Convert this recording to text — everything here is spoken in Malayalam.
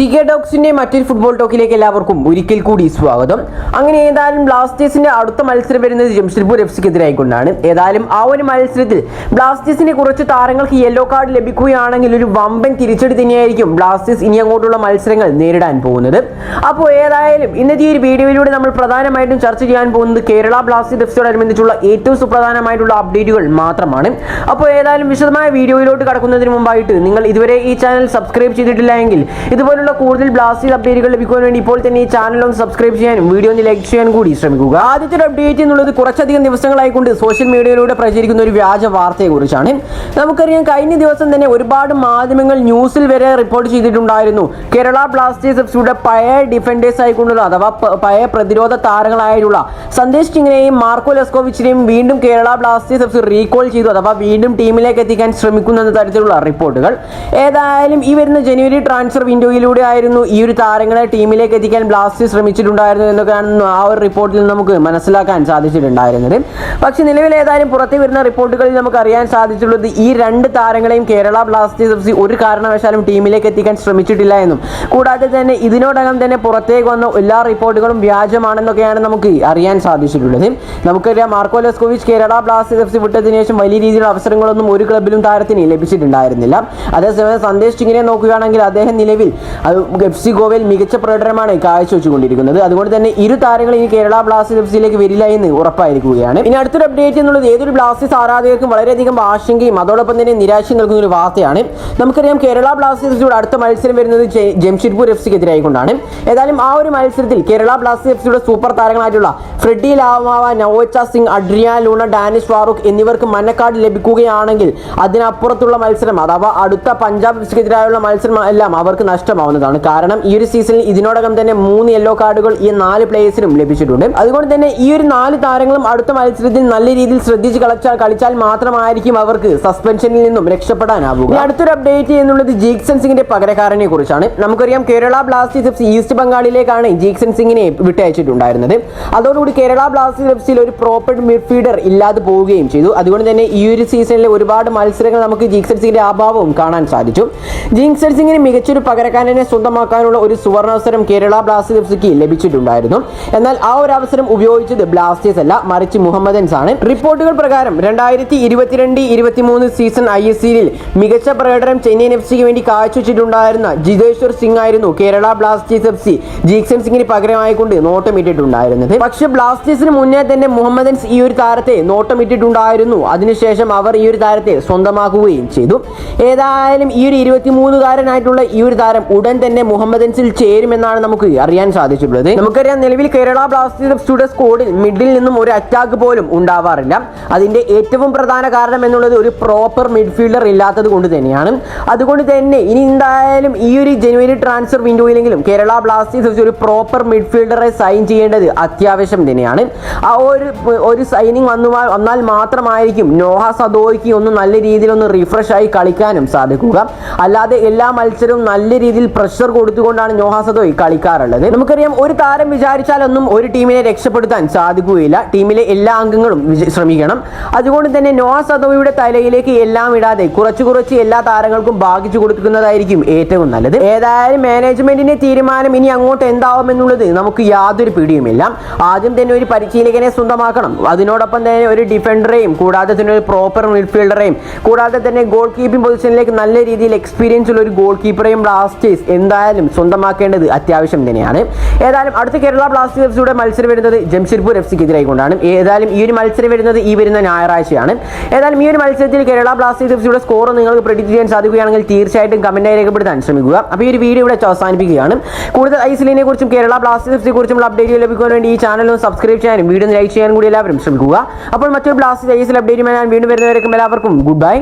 സി കെ ഡോക്സിന്റെ മറ്റൊരു ഫുട്ബോൾ ടോക്കിലേക്ക് എല്ലാവർക്കും ഒരിക്കൽ കൂടി സ്വാഗതം. അങ്ങനെ ഏതായാലും ബ്ലാസ്റ്റേഴ്സിന്റെ അടുത്ത മത്സരം വരുന്നത് ജംഷഡ്പൂർ എഫ് സിക്കെതിരായിക്കൊണ്ടാണ് ഏതായാലും ആ ഒരു മത്സരത്തിൽ ബ്ലാസ്റ്റേഴ്സിന്റെ കുറച്ച് താരങ്ങൾക്ക് യെല്ലോ കാർഡ് ലഭിക്കുകയാണെങ്കിൽ ഒരു വമ്പൻ തിരിച്ചടി തന്നെയായിരിക്കും ബ്ലാസ്റ്റേഴ്സ് ഇനി അങ്ങോട്ടുള്ള മത്സരങ്ങൾ നേരിടാൻ പോകുന്നത്. അപ്പോൾ ഏതായാലും ഇന്നത്തെ ഈ ഒരു വീഡിയോയിലൂടെ നമ്മൾ പ്രധാനമായിട്ടും ചർച്ച ചെയ്യാൻ പോകുന്നത് കേരള ബ്ലാസ്റ്റേഴ്സ് എഫ് സിയോടനുബന്ധിച്ചുള്ള ഏറ്റവും സുപ്രധാനമായിട്ടുള്ള അപ്ഡേറ്റുകൾ മാത്രമാണ്. അപ്പോൾ ഏതായാലും വിശദമായ വീഡിയോയിലോട്ട് കടക്കുന്നതിന് മുമ്പായിട്ട് നിങ്ങൾ ഇതുവരെ ഈ ചാനൽ സബ്സ്ക്രൈബ് ചെയ്തിട്ടില്ല എങ്കിൽ ഇതുപോലുള്ള കൂടുതൽ ബ്ലാസ്റ്റ് അപ്ഡേറ്റുകൾ ലഭിക്കുവാൻ വേണ്ടി ഇപ്പോൾ തന്നെ ഈ ചാനൽ ഒന്ന് സബ്സ്ക്രൈബ് ചെയ്യാനും വീഡിയോ ഒന്ന് ലൈക്ക് ചെയ്യാൻ കൂടി ശ്രമിക്കുക. ആദ്യത്തെ ഒരു അപ്ഡേറ്റ് എന്നുള്ളത് കുറച്ചധികം ദിവസങ്ങളായിക്കൊണ്ട് സോഷ്യൽ മീഡിയയിലൂടെ പ്രചരിക്കുന്ന ഒരു വ്യാജ വാർത്തയെക്കുറിച്ചാണ്. നമുക്കറിയാം കഴിഞ്ഞ ദിവസം തന്നെ ഒരുപാട് മാധ്യമങ്ങൾ ന്യൂസിൽ വരെ റിപ്പോർട്ട് ചെയ്തിട്ടുണ്ടായിരുന്നു. കേരള ബ്ലാസ്റ്റേഴ്സ് എഫ് സിയുടെ പഴയ ഡിഫൻഡേഴ്സ് ആയിക്കൊണ്ടുള്ള അഥവാ പഴയ പ്രതിരോധ താരങ്ങളായിട്ടുള്ള സന്ദേശ് സിംഗിനെയും മാർക്കോ ലെസ്കോവിച്ചിനെയും വീണ്ടും Kerala Blasters F C recall ചെയ്തു അഥവാ വീണ്ടും ടീമിലേക്ക് എത്തിക്കാൻ ശ്രമിക്കുന്നു എന്ന തരത്തിലുള്ള റിപ്പോർട്ടുകൾ. ഏതായാലും ഈ വരുന്ന ജനുവരി ട്രാൻസ്ഫർ വിൻഡോയിലൂടെ ആയിരുന്നു ഈ ഒരു താരങ്ങളെ ടീമിലേക്ക് എത്തിക്കാൻ ബ്ലാസ്റ്റേഴ്സ് ശ്രമിച്ചിട്ടുണ്ടായിരുന്നു എന്നൊക്കെയാണ് ആ ഒരു റിപ്പോർട്ടിൽ നമുക്ക് മനസ്സിലാക്കാൻ സാധിച്ചിട്ടുണ്ടായിരുന്നത്. പക്ഷേ നിലവിൽ ഏതായാലും പുറത്തു വരുന്ന റിപ്പോർട്ടുകളിൽ നമുക്ക് അറിയാൻ സാധിച്ചുള്ളത് ഈ രണ്ട് താരങ്ങളെയും കേരള ബ്ലാസ്റ്റേഴ്സ് എഫ് ഒരു കാരണവശാലും ടീമിലേക്ക് എത്തിക്കാൻ ശ്രമിച്ചിട്ടില്ല എന്നും. കൂടാതെ തന്നെ ഇതിനോടകം തന്നെ പുറത്തേക്ക് വന്ന എല്ലാ റിപ്പോർട്ടുകളും വ്യാജമാണെന്നൊക്കെയാണ് നമുക്ക് അറിയാൻ സാധിച്ചിട്ടുള്ളത്. നമുക്കറിയാം Marko Leskovic Kerala Blasters F C വിട്ടതിന് ശേഷം വലിയ രീതിയിലുള്ള അവസരങ്ങളൊന്നും ഒരു ക്ലബിലും താരത്തിന് ലഭിച്ചിട്ടുണ്ടായിരുന്നില്ല. അതേസമയം സന്ദേശ് സിംഗിനെ നോക്കുകയാണെങ്കിൽ അദ്ദേഹം നിലവിൽ എഫ് സി ഗോവയിൽ മികച്ച പ്രകടനമാണ് കാഴ്ചവെച്ചുകൊണ്ടിരിക്കുന്നത് അതുകൊണ്ട് തന്നെ ഇരു താരങ്ങളും ഇനി കേരള ബ്ലാസ്റ്റേഴ്സ് എഫ് സിയിലേക്ക് വരില്ല എന്ന് ഉറപ്പായിരിക്കുകയാണ്. ഇനി അടുത്തൊരു അപ്ഡേറ്റ് എന്നുള്ളത് ഏതൊരു ബ്ലാസ്റ്റേഴ്സ് ആരാധകർക്കും വളരെയധികം ആശങ്കയും അതോടൊപ്പം തന്നെ നിരാശയും നൽകുന്ന ഒരു വാർത്തയാണ്. നമുക്കറിയാം കേരള ബ്ലാസ്റ്റേഴ്സിലൂടെ അടുത്ത മത്സരം വരുന്നത് ജംഷഡ്പൂർ എഫ് സിക്ക് എതിരായിക്കൊണ്ടാണ് ഏതായാലും ആ ഒരു മത്സരത്തിൽ കേരള ബ്ലാസ്റ്റേഴ്സ് എഫ് സിയുടെ super താരങ്ങളായിട്ടുള്ള Freddy Lallawmawma Naocha Singh Adrian Luna Danish Farooq എന്നിവർക്ക് മനക്കാട് ലഭിക്കുകയാണെങ്കിൽ അതിനപ്പുറത്തുള്ള മത്സരം അഥവാ അടുത്ത പഞ്ചാബ് എഫ് സിക്കെതിരായുള്ള മത്സരം എല്ലാം അവർക്ക് നഷ്ടമാവുന്നതാണ് കാരണം ഈ ഒരു സീസണിൽ ഇതിനോടകം തന്നെ മൂന്ന് യെല്ലോ കാർഡുകൾ ഈ നാല് പ്ലേയേഴ്സിനും ലഭിച്ചിട്ടുണ്ട്. അതുകൊണ്ട് തന്നെ ഈ ഒരു നാല് താരങ്ങളും അടുത്ത മത്സരത്തിൽ നല്ല രീതിയിൽ ശ്രദ്ധിച്ച് കളിച്ചാൽ കളിച്ചാൽ മാത്രമായിരിക്കും അവർക്ക് സസ്പെൻഷനിൽ നിന്നും രക്ഷപ്പെടാനാവുക. അടുത്തൊരു അപ്ഡേറ്റ് എന്നുള്ളത് ജീക്സൺ സിംഗിന്റെ പകരക്കാരനെ കുറിച്ചാണ്. നമുക്കറിയാം കേരള ബ്ലാസ്റ്റേഴ്സ് എഫ് ഈസ്റ്റ് ബംഗാളിലേക്കാണ് ജീക്സൺ സിംഗിനെ വിട്ടയച്ചിട്ടുണ്ടായിരുന്നത്. അതോടുകൂടി കേരള ബ്ലാസ്റ്റേഴ്സ് എഫ് സിയിൽ ഒരു പ്രോപ്പർ മിഡ്ഫീൽഡർ ഇല്ലാതെ പോവുകയും ചെയ്തു. അതുകൊണ്ട് തന്നെ ഈ ഒരു സീസണിലെ ഒരുപാട് മത്സരങ്ങൾ നമുക്ക് ജീക്സൺ സിംഗിന്റെ അഭാവവും കാണാൻ സാധിച്ചു. ജീക്സൺ സിംഗിന് മികച്ചൊരു പകരക്കാരനെ സ്വന്തമാക്കാനുള്ള ഒരു സുവർണാവസരം കേരള ബ്ലാസ്റ്റേഴ്സ് എഫ് സിക്ക് ലഭിച്ചിട്ടുണ്ടായിരുന്നു. എന്നാൽ ആ ഒരു അവസരം ഉപയോഗിച്ചത് ബ്ലാസ്റ്റേഴ്സ് അല്ല മറിച്ച് മുഹമ്മദൻസ് ആണ്. റിപ്പോർട്ടുകൾ പ്രകാരം രണ്ടായിരത്തി ഇരുപത്തിരണ്ട് ഇരുപത്തിമൂന്ന് സീസൺ ഐ എസ് സിയിൽ മികച്ച പ്രകടനം ചെന്നൈ എഫ് സിക്ക് വേണ്ടി കാഴ്ചവെച്ചിട്ടുണ്ടായിരുന്ന ജിതേശ്വർ സിംഗ് ആയിരുന്നു Kerala Blasters F C Jeakson സിംഗിന് പകരമായിക്കൊണ്ട് നോട്ടമിട്ടിട്ടുണ്ടായിരുന്നത്. പക്ഷെ ബ്ലാസ്റ്റേഴ്സിന് മുന്നേ തന്നെ മുഹമ്മദൻസ് ഈ ഒരു താരത്തെ നോട്ടമിട്ടിട്ടുണ്ടായിരുന്നു. അതിനുശേഷം അവർ ഈ ഒരു താരത്തെ സ്വന്തമാക്കുകയും ചെയ്തു. ഏതായാലും ഈ ഒരു ഇരുപത്തിമൂന്നുകാരനായിട്ടുള്ള ഈ ഒരു താരം ഉടൻ തന്നെ മുഹമ്മദൻസിൽ ചേരുമെന്നാണ് നമുക്ക് അറിയാൻ സാധിച്ചിട്ടുള്ളത്. നമുക്കറിയാം നിലവിൽ കേരള ബ്ലാസ്റ്റേഴ്സ് കോഡിൽ സ്കോഡിൽ മിഡിൽ നിന്നും ഒരു അറ്റാക്ക് പോലും ഉണ്ടാവാറില്ല. അതിന്റെ ഏറ്റവും പ്രധാന കാരണം എന്നുള്ളത് ഒരു പ്രോപ്പർ മിഡ്ഫീൽഡർ ഇല്ലാത്തത് കൊണ്ട് തന്നെയാണ്. അതുകൊണ്ട് തന്നെ ഇനി എന്തായാലും ഈ ഒരു ജനുവരി ട്രാൻസ്ഫർ വിൻഡോയിലെങ്കിലും കേരള ബ്ലാസ്റ്റേഴ്സ് ഒരു പ്രോപ്പർ മിഡ്ഫീൽഡറെ സൈൻ ചെയ്യേണ്ടത് അത്യാവശ്യം തന്നെയാണ്. ആ ഒരു ഒരു സൈനിങ് വന്നു വന്നാൽ മാത്രമായിരിക്കും നോഹ സദോയ്ക്ക് ഒന്ന് നല്ല രീതിയിൽ ഒന്ന് റിഫ്രഷ് ആയി കളിക്കാനും സാധിക്കുക. അല്ലാതെ എല്ലാ മത്സരവും നല്ല രീതിയിൽ പ്രഷർ കൊടുത്തുകൊണ്ടാണ് നോഹാസദോ ഈ കളിക്കാറുള്ളത്. നമുക്കറിയാം ഒരു താരം വിചാരിച്ചാലൊന്നും ഒരു ടീമിനെ രക്ഷപ്പെടുത്താൻ സാധിക്കുകയില്ല. ടീമിലെ എല്ലാ അംഗങ്ങളും ശ്രമിക്കണം. അതുകൊണ്ട് തന്നെ നോഹാസദോയുടെ തലയിലേക്ക് എല്ലാം ഇടാതെ കുറച്ച് കുറച്ച് എല്ലാ താരങ്ങൾക്കും ഭാഗിച്ചു കൊടുക്കുന്നതായിരിക്കും ഏറ്റവും നല്ലത്. ഏതായാലും മാനേജ്മെന്റിന്റെ തീരുമാനം ഇനി അങ്ങോട്ട് എന്താവും എന്നുള്ളത് നമുക്ക് യാതൊരു പിടിയുമില്ല. ആദ്യം തന്നെ ഒരു പരിശീലകനെ സ്വന്തമാക്കണം. അതിനോടൊപ്പം തന്നെ ഒരു ഡിഫൻഡറെയും കൂടാതെ തന്നെ ഒരു പ്രോപ്പർ മിഡ്ഫീൽഡറെയും കൂടാതെ തന്നെ ഗോൾ കീപ്പിംഗ് പൊസിഷനിലേക്ക് നല്ല രീതിയിൽ എക്സ്പീരിയൻസ് ഉള്ള ഒരു ഗോൾ കീപ്പറെയും ബ്ലാസ്റ്റേഴ്സ് എന്തായാലും സ്വന്തമാക്കേണ്ടത് അത്യാവശ്യം തന്നെയാണ്. ഏതായാലും അടുത്ത കേരള ബ്ലാസ്റ്റേഴ്സ് കൂടെ മത്സരം വരുന്നത് ജംഷഡ്പൂർ എഫ് സിക്ക് എതിരായിക്കൊണ്ടാണ്. ഏതായാലും ഈ ഒരു മത്സരം വരുന്നത് ഈ വരുന്ന ഞായറാഴ്ചയാണ്. ഏതായാലും ഈ ഒരു മത്സരത്തിൽ കേരള ബ്ലാസ്റ്റേഴ്സ് കൂടെ സ്കോർ നിങ്ങൾക്ക് പ്രെഡിക്റ്റ് ചെയ്യാൻ സാധിക്കുകയാണെങ്കിൽ തീർച്ചയായിട്ടും കമന്റായി രേഖപ്പെടുത്താൻ ശ്രമിക്കുക. അപ്പോൾ ഈ ഒരു വീഡിയോ ഇവിടെ അവസാനിപ്പിക്കുകയാണ്. കൂടുതൽ ഐ സിലിനെ കുറിച്ചും കേരള ബ്ലാസ്റ്റേഴ്സ് കുറിച്ചുള്ള അപ്ഡേറ്റുകൾ ലഭിക്കാൻ വേണ്ടി ഈ ചാനൽ സബ്സ്ക്രൈബ് ചെയ്യാനും വീഡിയോ ലൈക്ക് ചെയ്യാനും കൂടി എല്ലാവരും ശ്രമിക്കുക. അപ്പോൾ മറ്റൊരു ബ്ലാസ്റ്റേഴ്സ് ഐ എസ് എൽ അപ്ഡേറ്റുമായി ഞാൻ വീണ്ടും വരുന്നവരേക്കും എല്ലാവർക്കും ഗുഡ് ബൈ